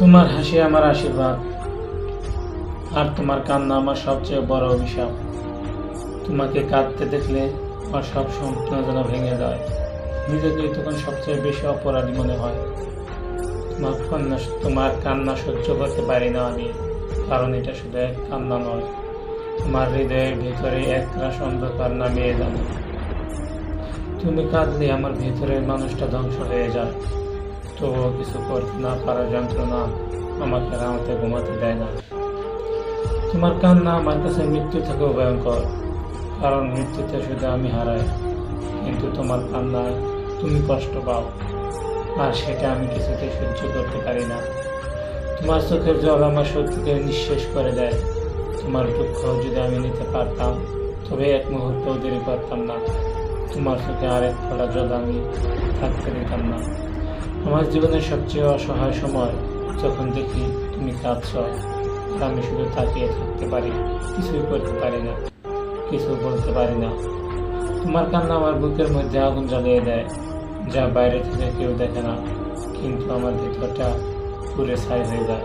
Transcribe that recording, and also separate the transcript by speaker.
Speaker 1: তোমার হাসি আমার আশীর্বাদ, আর তোমার কান্না আমার সবচেয়ে বড় অভিশাপ। তোমাকে কাঁদতে দেখলে আমার সব যেন ভেঙে যায়। নিজেকে তখন সবচেয়ে বেশি অপরাধী মনে হয়। তোমার কান্না তোমার কান্না সহ্য করতে পারি না আমি, কারণ এটা শুধু এক কান্না নয়। তোমার হৃদয়ের ভিতরে এক রাস অন্ধকার নামিয়ে যাবে তুমি কাঁদলে আমার ভিতরের মানুষটা ধ্বংস হয়ে যায়। তবুও কিছু করতে না পারার যন্ত্রণা আমাকে রাতে ঘুমাতে দেয় না। তোমার কান্না আমার কাছে মৃত্যু থেকেও ভয়ঙ্কর, কারণ মৃত্যুতে শুধু আমি হারাই, কিন্তু তোমার কান্নায় তুমি কষ্ট পাও, আর সেটা আমি কিছুতেই সহ্য করতে পারি না। তোমার চোখের জল আমার সত্যিকে নিঃশেষ করে দেয়, তোমার দুঃখ যদি আমি নিতে পারতাম, তবে এক মুহূর্তও দেরি করতাম না। তোমার চোখে আরেক ফোঁটা জল আমি থাকতে দিতাম না। আমার জীবনের সবচেয়ে অসহায় সময় যখন দেখি তুমি কাঁদছ আর আমি শুধু তাকিয়ে থাকতে পারি, কিছুই করতে পারি না, কিছু বলতে পারি না। তোমার কান্না আমার বুকের মধ্যে আগুন জ্বালিয়ে দেয়, যা বাইরে থেকে কেউ দেখে না, কিন্তু আমার ভেতরটা পুরে সাইজ হয়ে যায়।